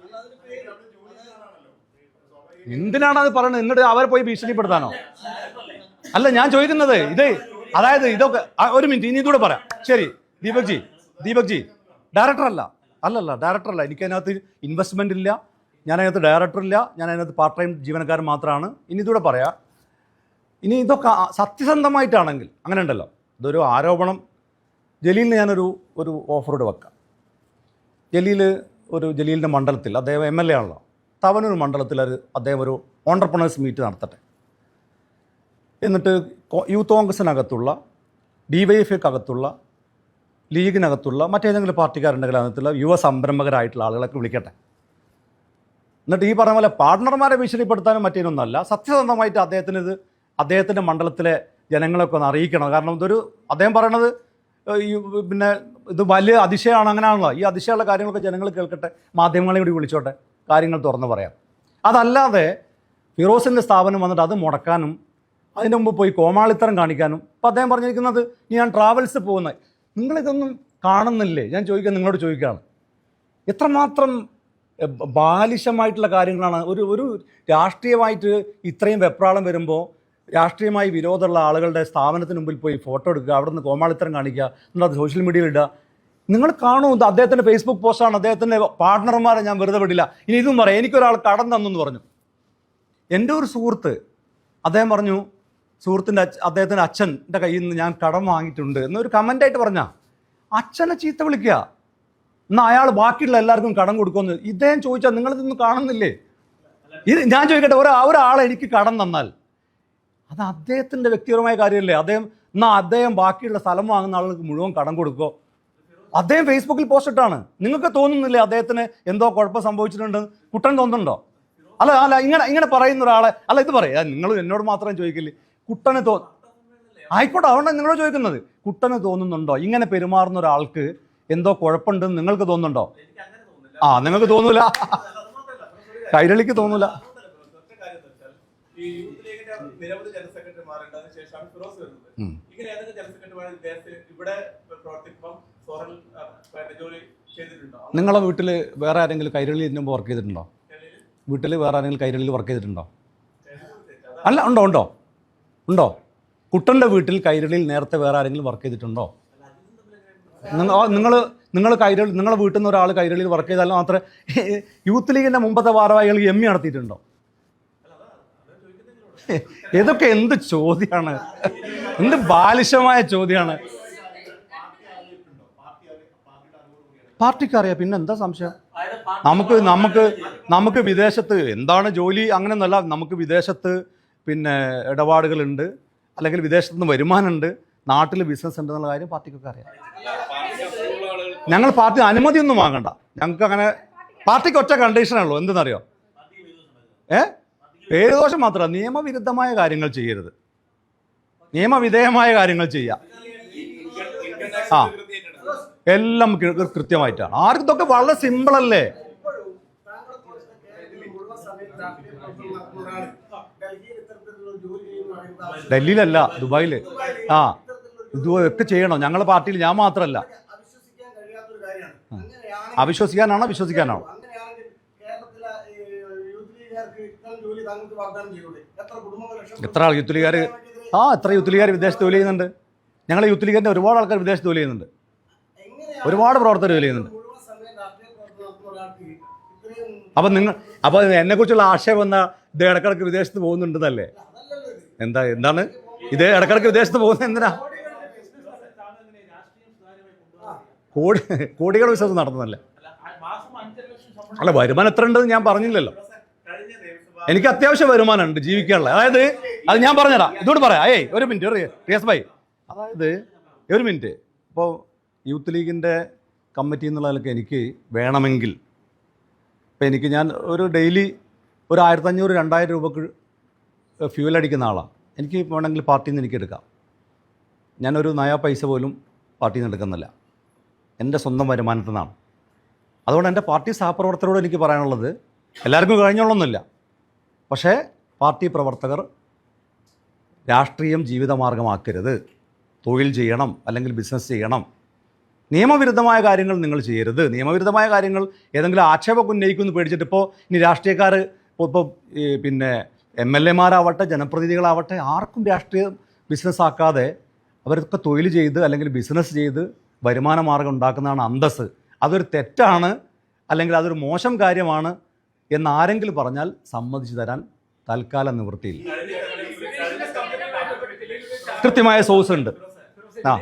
എന്തിനാണ് അത് പറയുന്നത് എന്നിട്ട് അവരെ പോയി ഭീഷണിപ്പെടുത്താനോ? അല്ല ഞാൻ ചോദിക്കുന്നത് ഇത് അതായത് ഇതൊക്കെ ഒരു മിനിറ്റ് ഇനി ഇതൂടെ പറയാം. ശരി ദീപക് ജി ദീപക് ജി ഡയറക്ടർ അല്ല. അല്ലല്ല ഡയറക്ടർ അല്ല. എനിക്ക് അതിനകത്ത് ഇൻവെസ്റ്റ്മെന്റ് ഇല്ല. ഞാൻ അതിനകത്ത് ഡയറക്ടർ ഇല്ല. ഞാൻ അതിനകത്ത് പാർട്ട് ടൈം ജീവനക്കാരൻ മാത്രമാണ് ഇനി ഇതൂടെ പറയാം. ഇനി ഇതൊക്കെ സത്യസന്ധമായിട്ടാണെങ്കിൽ അങ്ങനെ ഉണ്ടല്ലോ. ഇതൊരു ആരോപണം. ജലീലിന് ഞാനൊരു ഒരു ഓഫറോട് വെക്കാം. ജലീൽ ഒരു ജലീലിന്റെ മണ്ഡലത്തിൽ അദ്ദേഹം എം എൽ എ ആണല്ലോ. തവനൂർ മണ്ഡലത്തിൽ ഒരു അദ്ദേഹം ഒരു ഓണ്ടർപ്രണേഴ്സ് മീറ്റ് നടത്തട്ടെ. എന്നിട്ട് യൂത്ത് കോൺഗ്രസിനകത്തുള്ള ഡി വൈ എഫ് അകത്തുള്ള ലീഗിനകത്തുള്ള മറ്റേതെങ്കിലും പാർട്ടിക്കാരുണ്ടെങ്കിൽ അതിനകത്തുള്ള യുവ സംരംഭകരായിട്ടുള്ള ആളുകളൊക്കെ വിളിക്കട്ടെ. എന്നിട്ട് ഈ പറഞ്ഞ പോലെ പാർട്ട്ണർമാരെ ഭീഷണിപ്പെടുത്താനും മറ്റേനൊന്നല്ല സത്യസന്ധമായിട്ട് അദ്ദേഹത്തിന് ഇത് അദ്ദേഹത്തിന്റെ മണ്ഡലത്തിലെ ജനങ്ങളൊക്കെ ഒന്ന് അറിയിക്കണം. കാരണം ഇതൊരു അദ്ദേഹം പറയണത് ഈ പിന്നെ ഇത് വലിയ അതിശയമാണ് അങ്ങനെയാണല്ലോ. ഈ അതിശയമുള്ള കാര്യങ്ങളൊക്കെ ജനങ്ങൾ കേൾക്കട്ടെ മാധ്യമങ്ങളെ കൂടി വിളിച്ചോട്ടെ. കാര്യങ്ങൾ തുറന്നു പറയാം. അതല്ലാതെ ഫിറോസിന്റെ സ്ഥാപനം വന്നിട്ട് അത് മുടക്കാനും അതിന്റെ മുമ്പ് പോയി കോമാളിത്തരം കാണിക്കാനും ഇപ്പം അദ്ദേഹം പറഞ്ഞിരിക്കുന്നത് ഞാൻ ട്രാവൽസ് പോകുന്ന നിങ്ങളിതൊന്നും കാണുന്നില്ലേ? ഞാൻ ചോദിക്കാൻ നിങ്ങളോട് ചോദിക്കുകയാണ്. എത്രമാത്രം ബാലിശമായിട്ടുള്ള കാര്യങ്ങളാണ്? ഒരു ഒരു രാഷ്ട്രീയമായിട്ട് ഇത്രയും വെപ്രാളം വരുമ്പോൾ രാഷ്ട്രീയമായി വിരോധമുള്ള ആളുകളുടെ സ്ഥാപനത്തിന് മുമ്പിൽ പോയി ഫോട്ടോ എടുക്കുക അവിടെ നിന്ന് കോമാളിത്തരം കാണിക്കുക എന്നിട്ട് സോഷ്യൽ മീഡിയയിൽ ഇടുക നിങ്ങൾ കാണൂ ഇത് അദ്ദേഹത്തിന്റെ ഫേസ്ബുക്ക് പോസ്റ്റാണ് അദ്ദേഹത്തിന്റെ പാർട്ട്ണർമാരെ ഞാൻ വെറുതെ വിടില്ല. ഇനി ഇതും പറയാം. എനിക്കൊരാൾ കടം തന്നെന്ന് പറഞ്ഞു. എന്റെ ഒരു സുഹൃത്ത് അദ്ദേഹം പറഞ്ഞു സുഹൃത്തിന്റെ അദ്ദേഹത്തിന്റെ അച്ഛന്റെ കയ്യിൽ നിന്ന് ഞാൻ കടം വാങ്ങിയിട്ടുണ്ട്. എന്നൊരു കമന്റായിട്ട് പറഞ്ഞാൽ അച്ഛനെ ചീത്ത വിളിക്കുക. എന്നാൽ അയാൾ ബാക്കിയുള്ള എല്ലാവർക്കും കടം കൊടുക്കുമെന്ന്. ഇദ്ദേഹം ചോദിച്ചാൽ നിങ്ങളിതൊന്നും കാണുന്നില്ലേ? ഇത് ഞാൻ ചോദിക്കട്ടെ ഒരാ ഒരാൾ എനിക്ക് കടം തന്നാൽ. അത് അദ്ദേഹത്തിന്റെ വ്യക്തിപരമായ കാര്യമല്ലേ. അദ്ദേഹം എന്നാൽ അദ്ദേഹം ബാക്കിയുള്ള സ്ഥലം വാങ്ങുന്ന ആളുകൾക്ക് മുഴുവൻ കടം കൊടുക്കോ അദ്ദേഹം ഫേസ്ബുക്കിൽ പോസ്റ്റ് ഇട്ടാണ്. നിങ്ങൾക്ക് തോന്നുന്നില്ലേ അദ്ദേഹത്തിന് എന്തോ കുഴപ്പം സംഭവിച്ചിട്ടുണ്ട്? കുട്ടൻ തോന്നുന്നുണ്ടോ? അല്ല അല്ല ഇങ്ങനെ ഇങ്ങനെ പറയുന്ന ഒരാളെ അല്ല ഇത് പറയാ. നിങ്ങൾ എന്നോട് മാത്രം ചോദിക്കില്ലേ? കുട്ടന് തോ ആയിക്കോട്ടെ അതുകൊണ്ടാണ് നിങ്ങളോട് ചോദിക്കുന്നത്. കുട്ടന് തോന്നുന്നുണ്ടോ? ഇങ്ങനെ പെരുമാറുന്ന ഒരാൾക്ക് എന്തോ കുഴപ്പമുണ്ടെന്ന് നിങ്ങൾക്ക് തോന്നുന്നുണ്ടോ? ആ നിങ്ങൾക്ക് തോന്നൂല. കൈരളിക്ക് തോന്നൂല. നിരവധി ജനറൽ സെക്രട്ടറിമാരുണ്ട്? അതിനുശേഷമാണ് ഫിറോസ് വരുന്നത് ഇങ്ങനെ ഏതൊക്കെ ജനറൽ സെക്രട്ടറിമാർ ഇവിടെ പ്രവർത്തിക്കുമ്പോൾ സോറൽ ആ, പിന്നെ ജോലി ചെയ്തിട്ടുണ്ടോ? നിങ്ങളെ വീട്ടിൽ വേറെ ആരെങ്കിലും കൈരളിയിൽ ഇരുന്നുമ്പോൾ വർക്ക് ചെയ്തിട്ടുണ്ടോ? വീട്ടിൽ വേറെ ആരെങ്കിലും കൈരളിയിൽ വർക്ക് ചെയ്തിട്ടുണ്ടോ? അല്ല ഉണ്ടോ ഉണ്ടോ? ഉണ്ടോ? കുട്ടന്റെ വീട്ടിൽ കൈരളിയിൽ നേരത്തെ വേറെ ആരെങ്കിലും വർക്ക് ചെയ്തിട്ടുണ്ടോ? നിങ്ങൾ നിങ്ങൾ കൈരളി നിങ്ങളെ വീട്ടിൽ നിന്ന് ഒരാൾ കൈരളിയിൽ വർക്ക് ചെയ്താൽ മാത്രമേ യൂത്ത് ലീഗിന്റെ മുമ്പത്തെ ഭാരവാഹികൾ എം ഇ നടത്തിയിട്ടുണ്ടോ? ഇതൊക്കെ എന്ത് ചോദ്യമാണ് എന്ത് ബാലിശമായ ചോദ്യമാണ് പാർട്ടിക്ക് അറിയാം പിന്നെ എന്താ സംശയം നമുക്ക് നമുക്ക് നമുക്ക് വിദേശത്ത് എന്താണ് ജോലി? അങ്ങനെയൊന്നുമല്ല നമുക്ക് വിദേശത്ത് പിന്നെ ഇടപാടുകളുണ്ട് അല്ലെങ്കിൽ വിദേശത്ത് നിന്ന് വരുമാനമുണ്ട് നാട്ടിൽ ബിസിനസ് ഉണ്ട് എന്നുള്ള കാര്യം പാർട്ടിക്കൊക്കെ അറിയാം. ഞങ്ങൾ പാർട്ടി അനുമതി ഒന്നും വാങ്ങണ്ട. ഞങ്ങൾക്ക് അങ്ങനെ പാർട്ടിക്ക് ഒറ്റ കണ്ടീഷനുള്ളൂ എന്തെന്നറിയോ? ഏ? പേര് ദോഷം മാത്രമല്ല നിയമവിരുദ്ധമായ കാര്യങ്ങൾ ചെയ്യരുത്. നിയമവിധേയമായ കാര്യങ്ങൾ ചെയ്യുക ആ. എല്ലാം കൃത്യമായിട്ടാണ്. ആർക്കും ഇതൊക്കെ വളരെ സിമ്പിൾ അല്ലേ? ഡൽഹിയിലല്ല ദുബായിൽ ആ ഇതൊക്കെ ചെയ്യണം? ഞങ്ങളുടെ പാർട്ടിയിൽ ഞാൻ മാത്രമല്ല അവിശ്വസിക്കാനാണോ? വിശ്വസിക്കാനാണോ? എത്ര ആൾ യൂത്ത് ആ എത്ര യൂത്ത് വിദേശത്ത് ജോലി ചെയ്യുന്നുണ്ട്? ഞങ്ങളെ യൂത്ത് ഒരുപാട് ആൾക്കാർ വിദേശത്ത് ജോലി ചെയ്യുന്നുണ്ട്. ഒരുപാട് പ്രവർത്തകർ ചെയ്യുന്നുണ്ട്. അപ്പൊ നിങ്ങൾ അപ്പൊ എന്നെ കുറിച്ചുള്ള ആശയം വന്ന ഇത് ഇടക്കിടക്ക് വിദേശത്ത് പോകുന്നുണ്ടെന്നല്ലേ? എന്താ എന്താണ്? ഇത് ഇടക്കിടക്ക് വിദേശത്ത് പോകുന്നത് എന്തിനാ? കോടി കോടികളുടെ വിശ്വാസം നടത്തുന്നല്ലേ അല്ല വരുമാനം എത്ര ഉണ്ടെന്ന് ഞാൻ പറഞ്ഞില്ലല്ലോ. എനിക്ക് അത്യാവശ്യം വരുമാനമുണ്ട് ജീവിക്കാനുള്ള. അതായത് അത് ഞാൻ പറഞ്ഞുതരാം ഇതോട് പറയാം. ഏയ് ഒരു മിനിറ്റ് റിയാസ് ഭായി അതായത് ഒരു മിനിറ്റ്. ഇപ്പോൾ യൂത്ത് ലീഗിന്റെ കമ്മിറ്റി എന്നുള്ളതിലൊക്കെ എനിക്ക് വേണമെങ്കിൽ. ഇപ്പം എനിക്ക് ഞാൻ ഒരു ഡെയിലി ഒരു ആയിരത്തഞ്ഞൂറ് രണ്ടായിരം രൂപക്ക് ഫ്യൂൽ അടിക്കുന്ന ആളാണ് എനിക്ക് വേണമെങ്കിൽ പാർട്ടിയിൽ നിന്ന് എനിക്ക് എടുക്കാം. ഞാനൊരു നയാ പൈസ പോലും പാർട്ടിയിൽ നിന്ന് എടുക്കുന്നില്ല. എന്റെ സ്വന്തം വരുമാനത്തിൽ നിന്നാണ് അതുകൊണ്ട് എന്റെ പാർട്ടി സഹപ്രവർത്തകരോട് എനിക്ക് പറയാനുള്ളത് എല്ലാവർക്കും കഴിഞ്ഞോളൊന്നുമില്ല പക്ഷേ പാർട്ടി പ്രവർത്തകർ രാഷ്ട്രീയം ജീവിതമാർഗമാക്കരുത്. തൊഴിൽ ചെയ്യണം അല്ലെങ്കിൽ ബിസിനസ് ചെയ്യണം. നിയമവിരുദ്ധമായ കാര്യങ്ങൾ നിങ്ങൾ ചെയ്യരുത്. നിയമവിരുദ്ധമായ കാര്യങ്ങൾ ഏതെങ്കിലും ആക്ഷേപമൊക്കെ ഉന്നയിക്കുമെന്ന് പേടിച്ചിട്ട് ഇപ്പോൾ ഇനി രാഷ്ട്രീയക്കാർ ഇപ്പോൾ ഇപ്പോൾ പിന്നെ എം എൽ എമാരാവട്ടെ ജനപ്രതിനിധികളാവട്ടെ ആർക്കും രാഷ്ട്രീയ ബിസിനസ് ആക്കാതെ അവരൊക്കെ തൊഴിൽ ചെയ്ത് അല്ലെങ്കിൽ ബിസിനസ് ചെയ്ത് വരുമാന മാർഗം ഉണ്ടാക്കുന്നതാണ് അന്തസ് അതൊരു തെറ്റാണ് അല്ലെങ്കിൽ അതൊരു മോശം കാര്യമാണ് എന്ന് ആരെങ്കിലും പറഞ്ഞാൽ സമ്മതിച്ചു തരാൻ തൽക്കാലം നിവൃത്തിയില്ല. കൃത്യമായ സോഴ്സ് ഉണ്ട്. ആ.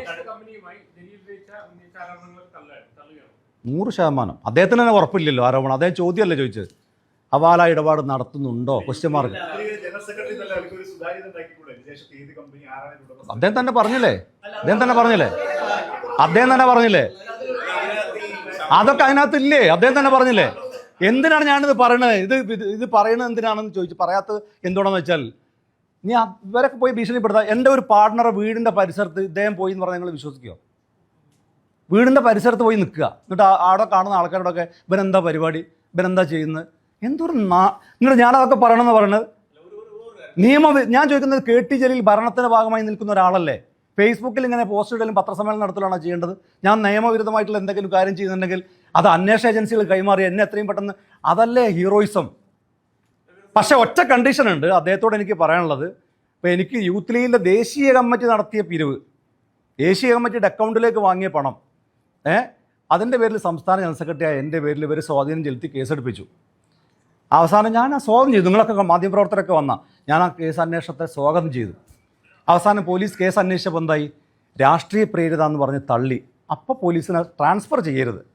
നൂറ് ശതമാനം. അദ്ദേഹത്തിന് തന്നെ ഉറപ്പില്ലല്ലോ ആരോപണം. അദ്ദേഹം ചോദ്യമല്ലേ ചോദിച്ചത്? അവാല ഇടപാട് നടത്തുന്നുണ്ടോ? Question mark? അദ്ദേഹം തന്നെ പറഞ്ഞില്ലേ? അദ്ദേഹം തന്നെ പറഞ്ഞില്ലേ? അദ്ദേഹം തന്നെ പറഞ്ഞില്ലേ? അതൊക്കെ അതിനകത്ത് ഇല്ലേ അദ്ദേഹം തന്നെ പറഞ്ഞില്ലേ? എന്തിനാണ് ഞാനിത് പറയണത്? ഇത് ഇത് പറയണത് എന്തിനാണെന്ന് ചോദിച്ചു പറയാത്തത് എന്തുകൊണ്ടെന്ന് വെച്ചാൽ നീ ആ- ഇവരൊക്കെ പോയി ഭീഷണിപ്പെടുത്താം എന്റെ ഒരു പാർട്ട്ണറെ വീടിന്റെ പരിസരത്ത് ഇദ്ദേഹം പോയി എന്ന് പറഞ്ഞാൽ നിങ്ങൾ വിശ്വസിക്കുമോ വീടിന്റെ പരിസരത്ത് പോയി നിൽക്കുക. എന്നിട്ട് അവിടെ കാണുന്ന ആൾക്കാരോടൊക്കെ ഇവനെന്താ പരിപാടി? ഇവനെന്താ ചെയ്യുന്നത്? എന്തൊരു നാ എന്നിട്ട് ഞാനതൊക്കെ പറയണമെന്ന് പറയുന്നത് നിയമ ഞാൻ ചോദിക്കുന്നത് കെ ടി ജലീൽ ഭരണത്തിന്റെ ഭാഗമായി നിൽക്കുന്ന ഒരാളല്ലേ? ഫേസ്ബുക്കിൽ ഇങ്ങനെ പോസ്റ്റ് ഇടലും പത്രസമ്മേളനം നടത്തലാണോ ചെയ്യേണ്ടത്. ഞാൻ നിയമവിരുദ്ധമായിട്ടുള്ള എന്തെങ്കിലും കാര്യം ചെയ്യുന്നുണ്ടെങ്കിൽ അത് അന്വേഷണ ഏജൻസികൾ കൈമാറി എന്നെ എത്രയും പെട്ടെന്ന് അതല്ലേ ഹീറോയിസം? പക്ഷെ ഒറ്റ കണ്ടീഷൻ ഉണ്ട്. അദ്ദേഹത്തോട് എനിക്ക് പറയാനുള്ളത്. ഇപ്പോൾ എനിക്ക് യൂത്ത് ലീഗിന്റെ ദേശീയ കമ്മിറ്റി നടത്തിയ പിരിവ്. ദേശീയ കമ്മിറ്റിയുടെ അക്കൗണ്ടിലേക്ക് വാങ്ങിയ പണം. ഏ? അതിന്റെ പേരിൽ സംസ്ഥാന ജനറൽ സെക്രട്ടറിയായ എന്റെ പേരിൽ ഇവർ സ്വാധീനം ചെലുത്തി കേസെടുപ്പിച്ചു. അവസാനം ഞാൻ ആ സ്വാഗതം ചെയ്തു. നിങ്ങളൊക്കെ മാധ്യമപ്രവർത്തകരൊക്കെ വന്ന. ഞാൻ ആ കേസ് അന്വേഷണത്തെ സ്വാഗതം ചെയ്തു. അവസാനം പോലീസ് കേസ് അന്വേഷിച്ചപ്പോൾ എന്തായി? രാഷ്ട്രീയ പ്രേരിത എന്ന് പറഞ്ഞ് തള്ളി. അപ്പോൾ പോലീസിനെ ട്രാൻസ്ഫർ ചെയ്യരുത്.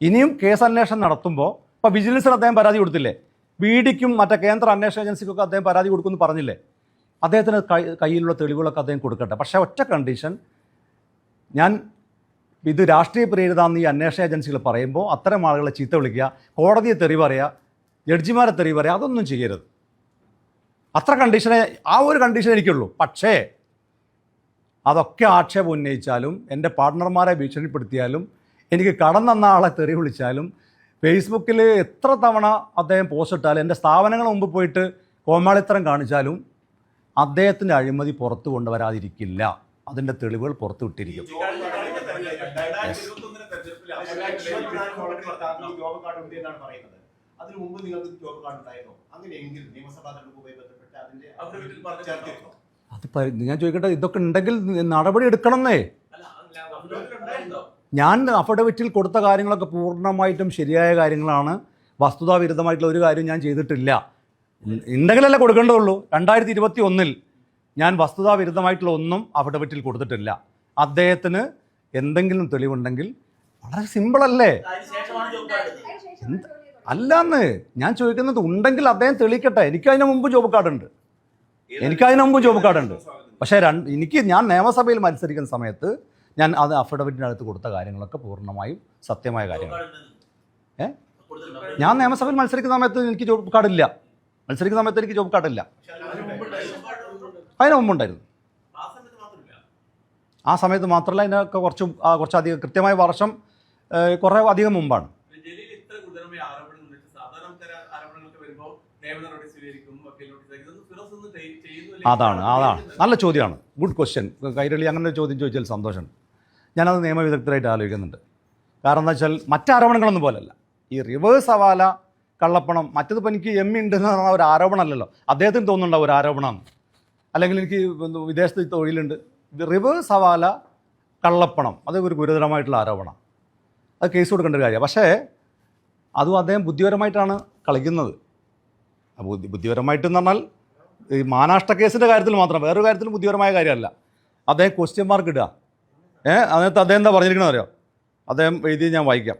ഇനിയും കേസ് അന്വേഷണം നടത്തുമ്പോൾ ഇപ്പോൾ വിജിലൻസിന് അദ്ദേഹം പരാതി കൊടുത്തില്ലേ? ബി ഡിക്കും മറ്റേ കേന്ദ്ര അന്വേഷണ ഏജൻസിക്കൊക്കെ അദ്ദേഹം പരാതി കൊടുക്കുമെന്ന് പറഞ്ഞില്ലേ? അദ്ദേഹത്തിന് കൈ കയ്യിലുള്ള തെളിവുകളൊക്കെ അദ്ദേഹം കൊടുക്കട്ടെ. പക്ഷേ ഒറ്റ കണ്ടീഷൻ ഞാൻ ഇത് രാഷ്ട്രീയ പ്രേരിതാന്ന് ഈ അന്വേഷണ ഏജൻസികൾ പറയുമ്പോൾ അത്തരം ആളുകളെ ചീത്ത വിളിക്കുക കോടതിയെ തെറി പറയുക ജഡ്ജിമാരെ തെറി പറയുക അതൊന്നും ചെയ്യരുത്. അത്ര കണ്ടീഷനെ ആ ഒരു കണ്ടീഷൻ എനിക്കുള്ളൂ. പക്ഷേ അതൊക്കെ ആക്ഷേപം ഉന്നയിച്ചാലും എന്റെ പാർട്ട്ണർമാരെ ഭീഷണിപ്പെടുത്തിയാലും എനിക്ക് കടം തന്ന ആളെ തെറി വിളിച്ചാലും ഫേസ്ബുക്കിൽ എത്ര തവണ അദ്ദേഹം പോസ്റ്റ് ഇട്ടാലും എന്റെ സ്ഥാപനങ്ങൾ മുമ്പ് പോയിട്ട് കോമാളിത്തരം കാണിച്ചാലും അദ്ദേഹത്തിന്റെ അഴിമതി പുറത്തു കൊണ്ടുവരാതിരിക്കില്ല. അതിന്റെ തെളിവുകൾ പുറത്തു വിട്ടിരിക്കും ജോബ് കാർഡ് ഉണ്ട് എന്നാണ് പറയുന്നത്. അതിനു മുമ്പ് നിങ്ങൾക്ക് ജോബ് കാർഡ് ഉണ്ടായിരുന്നോ? അങ്ങനെയെങ്കിൽ നിയമസഭാ തെരഞ്ഞെടുപ്പുമായി ബന്ധപ്പെട്ട് അതിന്റെ അവരുടെ വീട്ടിൽ പറഞ്ഞിട്ടുണ്ടോ? ചേർത്തിരുന്നോ അത് ഞാൻ ചോദിക്കട്ടെ ഇതൊക്കെ ഉണ്ടെങ്കിൽ നടപടി എടുക്കണമെന്നേ? ഞാൻ അഫിഡവിറ്റിൽ കൊടുത്ത കാര്യങ്ങളൊക്കെ പൂർണമായിട്ടും ശരിയായ കാര്യങ്ങളാണ്. വസ്തുതാവിരുദ്ധമായിട്ടുള്ള ഒരു കാര്യം ഞാൻ ചെയ്തിട്ടില്ല. ഉണ്ടെങ്കിലല്ലേ കൊടുക്കേണ്ടതുള്ളൂ. രണ്ടായിരത്തി ഇരുപത്തി ഒന്നിൽ ഞാൻ വസ്തുതാവിരുദ്ധമായിട്ടുള്ള ഒന്നും അഫിഡവിറ്റിൽ കൊടുത്തിട്ടില്ല. അദ്ദേഹത്തിന് എന്തെങ്കിലും തെളിവുണ്ടെങ്കിൽ വളരെ സിമ്പിളല്ലേ? അല്ലാന്ന് ഞാൻ ചോദിക്കുന്നത് ഉണ്ടെങ്കിൽ അദ്ദേഹം തെളിയിക്കട്ടെ. എനിക്ക് അതിന് മുമ്പ് ജോബ് കാർഡ് ഉണ്ട് എനിക്ക് അതിന് മുമ്പ് ജോബ് കാർഡ് ഉണ്ട് പക്ഷേ രണ്ട് എനിക്ക് ഞാൻ നിയമസഭയിൽ മത്സരിക്കുന്ന സമയത്ത് ഞാൻ അത് അഫിഡവിറ്റിന്റെ അടുത്ത് കൊടുത്ത കാര്യങ്ങളൊക്കെ പൂർണമായും സത്യമായ കാര്യങ്ങൾ ഏ? ഞാൻ നിയമസഭയിൽ മത്സരിക്കുന്ന സമയത്ത് എനിക്ക് ജോബ് കാർഡില്ല. മത്സരിക്കുന്ന സമയത്ത് എനിക്ക് ജോബ് കാർഡില്ല. അതിന് മുമ്പുണ്ടായിരുന്നു ആ സമയത്ത് മാത്രമില്ല ആ സമയത്ത് മാത്രമല്ല ഇതിനൊക്കെ കുറച്ച് കുറച്ചധികം കൃത്യമായ വർഷം കുറേ അധികം മുമ്പാണ്. അതാണ് അതാണ്. നല്ല ചോദ്യമാണ്. ഗുഡ് ക്വസ്റ്റ്യൻ കൈരളി അങ്ങനെ ഒരു ചോദ്യം ചോദിച്ചാൽ സന്തോഷം. ഞാനത് നിയമവിദഗ്ധരായിട്ട് ആലോചിക്കുന്നുണ്ട്. കാരണം എന്താ വെച്ചാൽ മറ്റാരോപണങ്ങളൊന്നും പോലല്ല. ഈ റിവേഴ്സ് അവാല കള്ളപ്പണം മറ്റതിപ്പോൾ എനിക്ക് എം ഉണ്ട് എന്ന് പറഞ്ഞാൽ ഒരു ആരോപണമല്ലല്ലോ. അദ്ദേഹത്തിന് തോന്നുന്നുണ്ടാവും ഒരു ആരോപണമാണ് അല്ലെങ്കിൽ എനിക്ക് വിദേശത്ത് തൊഴിലുണ്ട്? റിവേഴ്സ് ഹവാല കള്ളപ്പണം. അത് ഒരു ഗുരുതരമായിട്ടുള്ള ആരോപണം. അത് കേസ് കൊടുക്കേണ്ട ഒരു കാര്യമാണ്. പക്ഷേ അതും അദ്ദേഹം ബുദ്ധിപരമായിട്ടാണ് കളിക്കുന്നത്. ബുദ്ധി ബുദ്ധിപരമായിട്ടെന്ന് പറഞ്ഞാൽ ഈ മാനാഷ്ട കേസിന്റെ കാര്യത്തിൽ മാത്രം വേറൊരു കാര്യത്തിൽ ബുദ്ധിപരമായ കാര്യമല്ല. അദ്ദേഹം ക്വസ്റ്റ്യൻ മാർക്ക് ഇടുക. ഏ അതിനകത്ത് അദ്ദേഹം എന്താ പറഞ്ഞിരിക്കണമെന്ന് അറിയോ? അദ്ദേഹം എഴുതി ഞാൻ വായിക്കാം.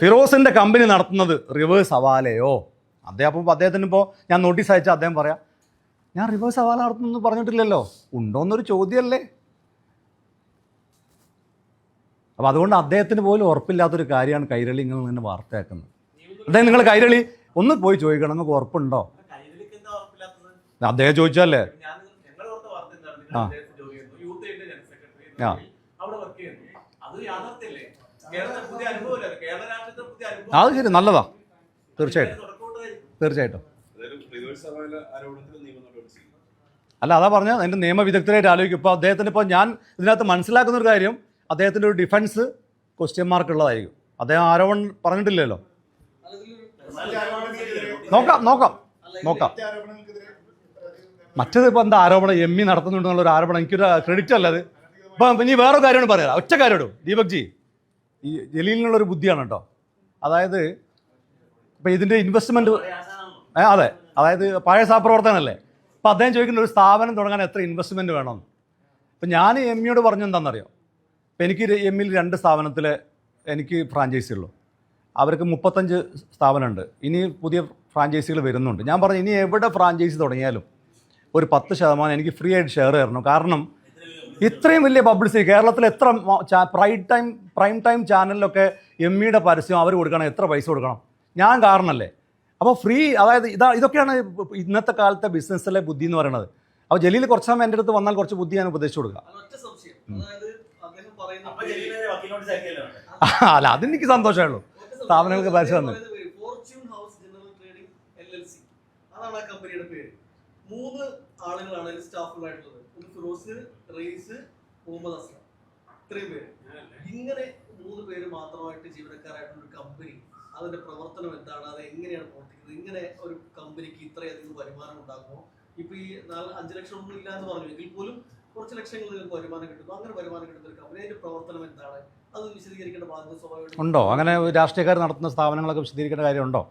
ഫിറോസിന്റെ കമ്പനി നടത്തുന്നത് റിവേഴ്സ് അവാലയോ അദ്ദേഹം അപ്പോൾ അദ്ദേഹത്തിന് ഇപ്പോൾ ഞാൻ നോട്ടീസ് അയച്ചാൽ അദ്ദേഹം പറയാം ഞാൻ റിവേഴ്സ് ഹവാല നടത്തുന്നു പറഞ്ഞിട്ടില്ലല്ലോ ഉണ്ടോയെന്നൊരു ചോദ്യമല്ലേ അപ്പോൾ അതുകൊണ്ട് അദ്ദേഹത്തിന് പോലും ഉറപ്പില്ലാത്തൊരു കാര്യമാണ് കൈരളി ഇങ്ങനെ നിന്ന് വാർത്തയാക്കുന്നത് അദ്ദേഹം നിങ്ങൾ കൈരളി ഒന്ന് പോയി ചോദിക്കണം നിങ്ങൾക്ക് ഉറപ്പുണ്ടോ? അദ്ദേഹം ചോദിച്ചല്ലേ ആ. ആ. അത് ശരി നല്ലതാ തീർച്ചയായിട്ടും. തീർച്ചയായിട്ടും അതായത് റിവേഴ്സ് ആരോപണത്തിൽ നിയമ നടപടി ചെയ്യും അല്ല അതാ പറഞ്ഞ എന്റെ നിയമവിദഗ്ധരായിട്ട് ആലോചിക്കും. ഇപ്പോൾ അദ്ദേഹത്തിന് ഇപ്പോൾ ഞാൻ ഇതിനകത്ത് മനസ്സിലാക്കുന്ന ഒരു കാര്യം അദ്ദേഹത്തിന്റെ ഒരു ഡിഫൻസ് ക്വസ്റ്റ്യൻ മാർക്ക് ഉള്ളതായിരിക്കും. അദ്ദേഹം ആരോപണം പറഞ്ഞിട്ടില്ലല്ലോ. നോക്കാം നോക്കാം നോക്കാം. മറ്റത് ഇപ്പോൾ എന്താ ആരോപണം? എം ഇ നടത്തുന്നുണ്ടെന്നുള്ള ഒരു ആരോപണം. എനിക്കൊരു ക്രെഡിറ്റ് അല്ല അത്. ഇപ്പം ഇനി വേറെ കാര്യമാണ് പറയാം. ഒറ്റ കാര്യമാണ് ദീപക് ജി ഈ ജലീലിനുള്ളൊരു ബുദ്ധിയാണ് കേട്ടോ. അതായത് ഇപ്പം ഇതിന്റെ ഇൻവെസ്റ്റ്മെന്റ് അതെ. അതായത് പഴയ സഹപ്രവർത്തനല്ലേ അപ്പം അദ്ദേഹം ചോദിക്കുന്ന ഒരു സ്ഥാപനം തുടങ്ങാൻ എത്ര ഇൻവെസ്റ്റ്മെന്റ് വേണം? അപ്പം ഞാൻ എം ഇയോട് പറഞ്ഞു എന്താണെന്നറിയോ? അപ്പം എനിക്ക് എം ഇൽ രണ്ട് സ്ഥാപനത്തിൽ എനിക്ക് ഫ്രാഞ്ചൈസി ഉള്ളൂ. അവർക്ക് മുപ്പത്തഞ്ച് സ്ഥാപനമുണ്ട്. ഇനി പുതിയ ഫ്രാഞ്ചൈസികൾ വരുന്നുണ്ട്. ഞാൻ പറഞ്ഞു ഇനി എവിടെ ഫ്രാഞ്ചൈസി തുടങ്ങിയാലും ഒരു പത്ത് ശതമാനം എനിക്ക് ഫ്രീ ആയിട്ട് ഷെയർ തരണം. കാരണം ഇത്രയും വലിയ പബ്ലിസിറ്റി കേരളത്തിൽ എത്ര പ്രൈം ടൈം പ്രൈം ടൈം ചാനലിലൊക്കെ എം ഇയുടെ പരസ്യം അവർ കൊടുക്കണം എത്ര പൈസ കൊടുക്കണം? ഞാൻ കാരണമല്ലേ അപ്പോൾ ഫ്രീ അതായത് ഇതാ ഇതൊക്കെയാണ് ഇന്നത്തെ കാലത്തെ ബിസിനസ്സിലെ ബുദ്ധി എന്ന് പറയുന്നത്. അപ്പോൾ ജലീൽ കുറച്ച് സമയം എന്റെ അടുത്ത് വന്നാൽ കുറച്ച് ബുദ്ധി ഞാൻ ഉപദേശിച്ചു കൊടുക്കുക? അല്ല അതെനിക്ക് സന്തോഷമേ ഉള്ളൂ. സ്ഥാപനങ്ങൾക്ക് പൈസ തന്നു. Fortune House General Trading L L C അതാണ് ആ കമ്പനിയുടെ പേര്. മൂന്ന് ആളുകളാണ് അതിൽ സ്റ്റാഫുകളായിട്ടുള്ളത് ഒന്ന് ഫിറോസ് റെയ്സ് മുഹമ്മദ് അസ്ലാം. ഇത്രയും പേര്. ഇങ്ങനെ മൂന്ന് പേര് മാത്രമായിട്ട് ജീവനക്കാരായിട്ടുള്ള ഒരു കമ്പനി അതിന്റെ പ്രവർത്തനം എന്താണ്? അത് എങ്ങനെയാണ് പ്രവർത്തിക്കുന്നത്? ഇങ്ങനെ ഒരു കമ്പനിക്ക് ഇത്രയധികം വരുമാനം ഉണ്ടാകുമോ ഇപ്പൊ ഈ നാല് അഞ്ച് ലക്ഷം ഒന്നും ഇല്ല എന്ന് പറഞ്ഞു എങ്കിൽ പോലും കുറച്ച് ലക്ഷങ്ങൾ നിങ്ങൾക്ക് വരുമാനം കിട്ടുന്നു. അങ്ങനെ വരുമാനം കിട്ടുന്ന ഒരു കമ്പനി അതിന്റെ പ്രവർത്തനം എന്താണ്? അത് വിശദീകരിക്കേണ്ട ബാധ്യത സ്വാഭാവികം ഉണ്ടോ? അങ്ങനെ രാഷ്ട്രീയക്കാർ നടത്തുന്ന സ്ഥാപനങ്ങളൊക്കെ വിശദീകരിക്കേണ്ട കാര്യമുണ്ടോ?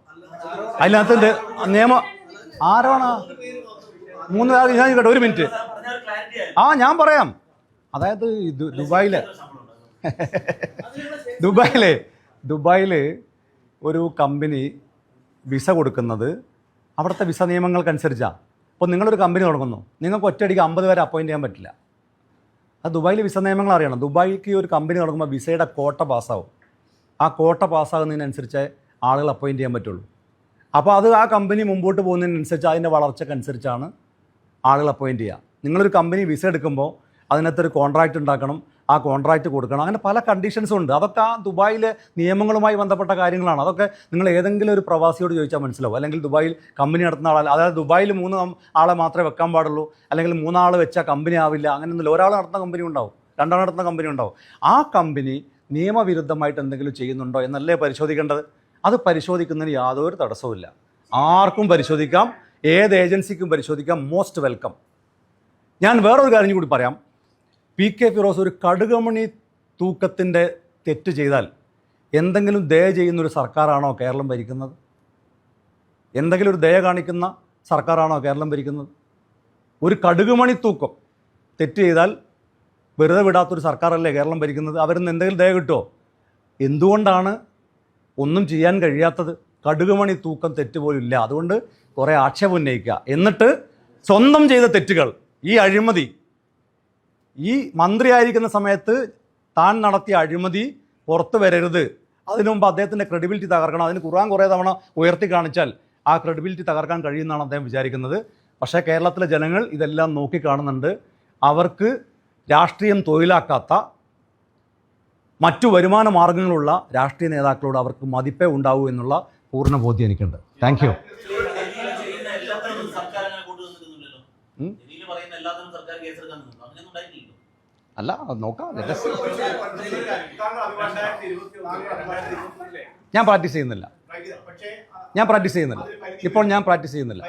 അല്ല, നിയമം നിയമ ആരാണ്? മൂന്ന് ഞാൻ കേട്ടോ ഒരു മിനിറ്റ്. ആ ഞാൻ പറയാം. അതായത് ദുബായിലെ. ദുബായിലെ ദുബായിൽ ഒരു കമ്പനി വിസ കൊടുക്കുന്നത് അവിടുത്തെ വിസ നിയമങ്ങൾക്കനുസരിച്ചാണ് അപ്പോൾ നിങ്ങളൊരു കമ്പനി തുടങ്ങുന്നു. നിങ്ങൾക്ക് ഒറ്റയടിക്ക് അമ്പത് പേരെ അപ്പോയിന്റ് ചെയ്യാൻ പറ്റില്ല. അത് ദുബായിൽ വിസ നിയമങ്ങൾ അറിയണം. ദുബായിക്ക് ഒരു കമ്പനി തുടങ്ങുമ്പോൾ വിസയുടെ കോട്ട പാസ്സാവും ആ കോട്ട പാസ്സാകുന്നതിനനുസരിച്ച് ആളുകൾ അപ്പോയിന്റ് ചെയ്യാൻ പറ്റുള്ളൂ. അപ്പോൾ അത് ആ കമ്പനി മുമ്പോട്ട് പോകുന്നതിനനുസരിച്ച് അതിന്റെ വളർച്ചക്കനുസരിച്ചാണ് ആളുകൾ അപ്പോയിന്റ് ചെയ്യുക നിങ്ങളൊരു കമ്പനി വിസ എടുക്കുമ്പോൾ അതിനകത്തൊരു കോൺട്രാക്റ്റ് ഉണ്ടാക്കണം. ആ കോൺട്രാക്റ്റ് കൊടുക്കണം. അങ്ങനെ പല കണ്ടീഷൻസും ഉണ്ട്. അതൊക്കെ ആ ദുബായിലെ നിയമങ്ങളുമായി ബന്ധപ്പെട്ട കാര്യങ്ങളാണ്. അതൊക്കെ നിങ്ങൾ ഏതെങ്കിലും ഒരു പ്രവാസിയോട് ചോദിച്ചാൽ മനസ്സിലാവും. അല്ലെങ്കിൽ ദുബായിൽ കമ്പനി നടത്തുന്ന ആളല്ല. അതായത് ദുബായിൽ മൂന്ന് ആളെ മാത്രമേ വെക്കാൻ പാടുള്ളൂ. അല്ലെങ്കിൽ മൂന്നാൾ വെച്ചാൽ കമ്പനി ആവില്ല. അങ്ങനെയൊന്നുമില്ല. ഒരാൾ നടത്തുന്ന കമ്പനി ഉണ്ടാവും. രണ്ടാൾ നടത്തുന്ന കമ്പനി ഉണ്ടാവും. ആ കമ്പനി നിയമവിരുദ്ധമായിട്ട് എന്തെങ്കിലും ചെയ്യുന്നുണ്ടോ എന്നല്ലേ പരിശോധിക്കേണ്ടത്? അത് പരിശോധിക്കുന്നതിന് യാതൊരു തടസ്സവുമില്ല ആർക്കും പരിശോധിക്കാം. ഏത് ഏജൻസിക്കും പരിശോധിക്കാം. മോസ്റ്റ് വെൽക്കം ഞാൻ വേറൊരു കാര്യം കൂടി പറയാം. പി കെ ഫിറോസ് ഒരു കടുകമണി തൂക്കത്തിന്റെ തെറ്റ് ചെയ്താൽ എന്തെങ്കിലും ദയ ചെയ്യുന്നൊരു സർക്കാരാണോ കേരളം ഭരിക്കുന്നത്? എന്തെങ്കിലും ഒരു ദയ കാണിക്കുന്ന സർക്കാരാണോ കേരളം ഭരിക്കുന്നത്? ഒരു കടുകുമണി തൂക്കം തെറ്റ് ചെയ്താൽ വെറുതെ വിടാത്തൊരു സർക്കാരല്ലേ കേരളം ഭരിക്കുന്നത്? അവരിൽ നിന്ന് എന്തെങ്കിലും ദയ കിട്ടുമോ എന്തുകൊണ്ടാണ് ഒന്നും ചെയ്യാൻ കഴിയാത്തത്? കടുകുമണി തൂക്കം തെറ്റ് പോലും ഇല്ല. അതുകൊണ്ട് കുറേ ആക്ഷേപം ഉന്നയിക്കുക. എന്നിട്ട് സ്വന്തം ചെയ്ത തെറ്റുകൾ ഈ അഴിമതി ഈ മന്ത്രിയായിരിക്കുന്ന സമയത്ത് താൻ നടത്തിയ അഴിമതി പുറത്തു വരരുത്. അതിനു മുമ്പ് അദ്ദേഹത്തിന്റെ ക്രെഡിബിലിറ്റി തകർക്കണം. അതിന് ഖുർആൻ കുറേ തവണ ഉയർത്തി കാണിച്ചാൽ ആ ക്രെഡിബിലിറ്റി തകർക്കാൻ കഴിയുമെന്നാണ് അദ്ദേഹം വിചാരിക്കുന്നത്. പക്ഷേ കേരളത്തിലെ ജനങ്ങൾ ഇതെല്ലാം നോക്കിക്കാണുന്നുണ്ട്. അവർക്ക് രാഷ്ട്രീയം തൊഴിലാക്കാത്ത മറ്റു വരുമാന മാർഗങ്ങളുള്ള രാഷ്ട്രീയ നേതാക്കളോട് അവർക്ക് മതിപ്പേ ഉണ്ടാവൂ എന്നുള്ള പൂർണ ബോധ്യം എനിക്കുണ്ട്. താങ്ക് യു സർക്കാർ അല്ല നോക്കാം ഞാൻ പ്രാക്ടീസ് ചെയ്യുന്നില്ല. പക്ഷേ ഞാൻ പ്രാക്ടീസ് ചെയ്യുന്നില്ല. ഇപ്പോൾ ഞാൻ പ്രാക്ടീസ് ചെയ്യുന്നില്ല.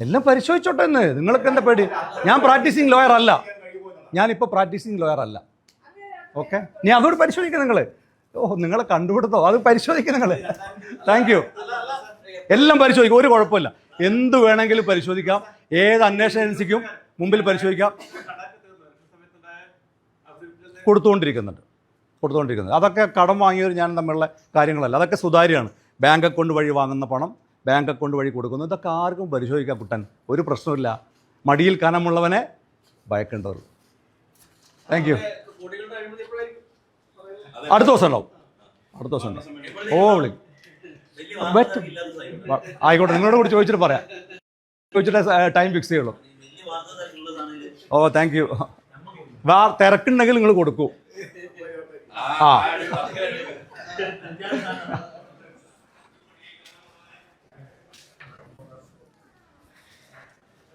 എല്ലാം പരിശോധിച്ചോട്ടെ എന്ന് നിങ്ങൾക്ക് എന്താ പേടി? ഞാൻ പ്രാക്ടീസിങ് ലോയർ അല്ല. ഞാനിപ്പോൾ പ്രാക്ടീസിങ് ലോയർ അല്ല. ഓക്കെ നീ അതോട് പരിശോധിക്കുക നിങ്ങൾ ഓ നിങ്ങളെ കണ്ടുപിടുത്തോ? അത് പരിശോധിക്കുക നിങ്ങൾ താങ്ക് യു എല്ലാം പരിശോധിക്കും. ഒരു കുഴപ്പമില്ല. എന്ത് വേണമെങ്കിലും പരിശോധിക്കാം. ഏത് അന്വേഷണ ഏജൻസിക്കും മുമ്പിൽ പരിശോധിക്കാം. കൊടുത്തുകൊണ്ടിരിക്കുന്നുണ്ട്. കൊടുത്തുകൊണ്ടിരിക്കുന്നുണ്ട്. അതൊക്കെ കടം വാങ്ങിയവർ ഞാൻ തമ്മിലുള്ള കാര്യങ്ങളല്ല. അതൊക്കെ സുതാര്യമാണ്. ബാങ്ക് അക്കൗണ്ട് വഴി വാങ്ങുന്ന പണം ബാങ്ക് അക്കൗണ്ട് വഴി കൊടുക്കുന്നു. ഇതൊക്കെ ആർക്കും പരിശോധിക്കാം കുട്ടൻ. ഒരു പ്രശ്നമില്ല മടിയിൽ കനമുള്ളവനെ ഭയക്കേണ്ടതുള്ളൂ. താങ്ക് യു അടുത്ത ദിവസം ഉണ്ടാവും. അടുത്ത ദിവസം ഉണ്ടാവും. ഓ വിളി. ആയിക്കോട്ടെ നിങ്ങളോട് കൂടി ചോദിച്ചിട്ട് പറയാം. ചോദിച്ചിട്ട് ടൈം ഫിക്സ് ചെയ്യുള്ളൂ. ഓ താങ്ക് യു വാ തിരക്കുണ്ടെങ്കിൽ നിങ്ങൾ കൊടുക്കൂ. ആ.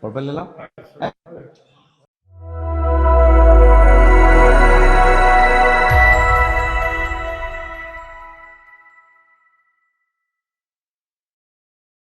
കുഴപ്പമില്ലല്ലോ?